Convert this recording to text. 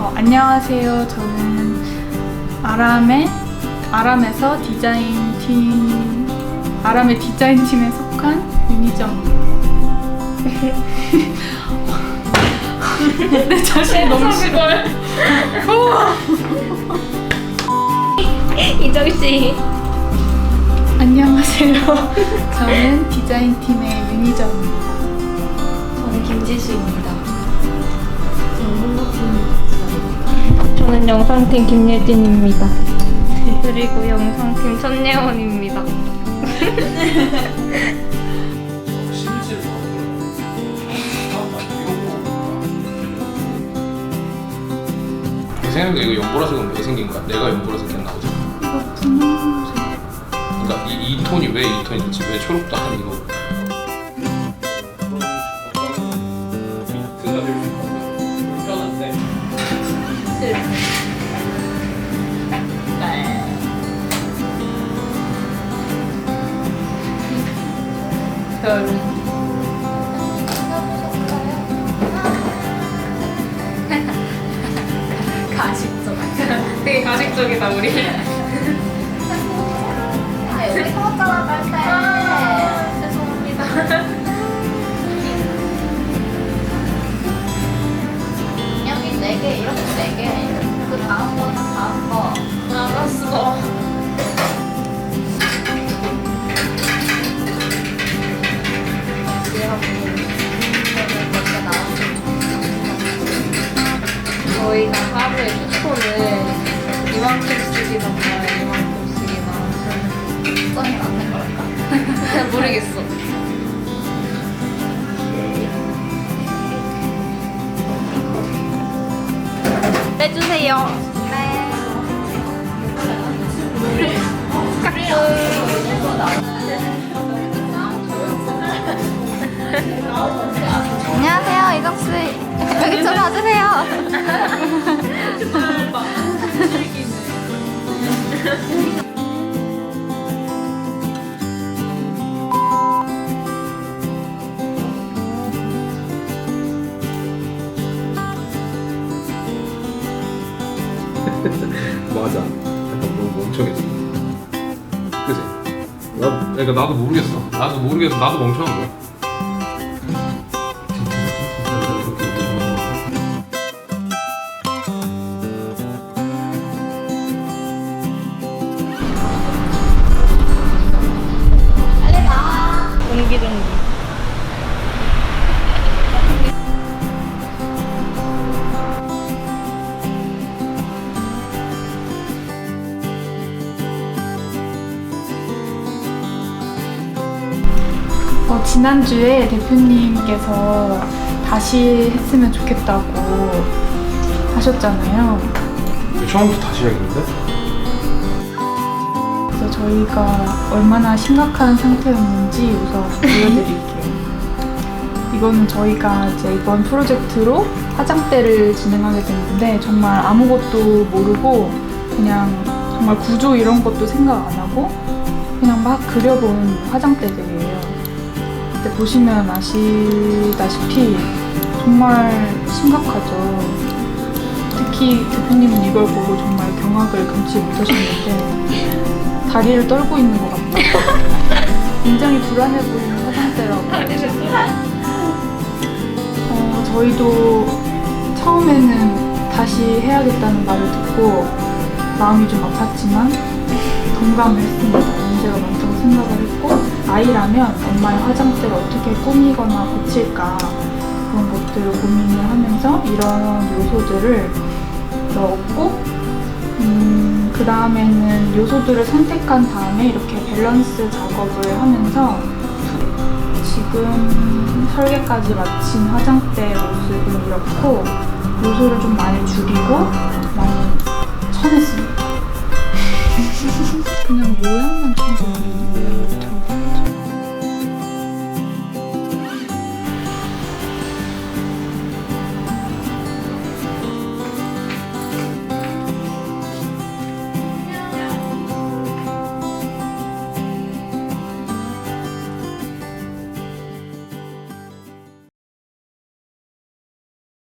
어, 안녕하세요. 저는 아람의 아람에서 디자인 팀 아람의 디자인 팀에 속한 윤희정입니다. 내 자신 너무 싫어. 이정 씨. 안녕하세요. 저는 디자인 팀의 윤희정입니다. 영상팀 김예진입니다. 그리고 영상팀 천예원입니다. 내 생각에 이거 연보라색은 왜 생긴 거야? 내가 연보라색 그냥 나오잖아. 이거 분홍색. 그러니까 이, 이 톤이 왜 이 톤이지? 왜 초록도 아니고? 별은 가식적. 되게 가식적이다 우리. 하루에 쿠폰을 이만큼 봐요. 이만큼 쓰기나. 점이 맞는 걸까? 모르겠어. 빼주세요. 안녕하 맞아. 약간 너무 멍청해지. 그지? 나, 그러니까 나도 모르겠어. 나도 모르겠어. 나도 멍청한 거야. 어, 지난주에 대표님께서 다시 했으면 좋겠다고 하셨잖아요. 처음부터 다시 해야겠는데? 그래서 저희가 얼마나 심각한 상태였는지 우선 보여드릴게요. 이거는 저희가 이제 이번 프로젝트로 화장대를 진행하게 됐는데 정말 아무것도 모르고 그냥 정말 구조 이런 것도 생각 안 하고 그냥 막 그려본 화장대들이에요. 근데 보시면 아시다시피 정말 심각하죠. 특히 대표님은 이걸 보고 정말 경악을 금치 못하셨는데 다리를 떨고 있는 것 같다. 굉장히 불안해 보이는 화장대라고. 어, 저희도 처음에는 다시 해야겠다는 말을 듣고 마음이 좀 아팠지만 동감을 했습니다. 문제가 많다고 생각을 했고 아이라면 엄마의 화장대를 어떻게 꾸미거나 고칠까 그런 것들을 고민을 하면서 이런 요소들을 넣었고 음, 그 다음에는 요소들을 선택한 다음에 이렇게 밸런스 작업을 하면서 지금 설계까지 마친 화장대 모습은 이렇고 요소를 좀 많이 줄이고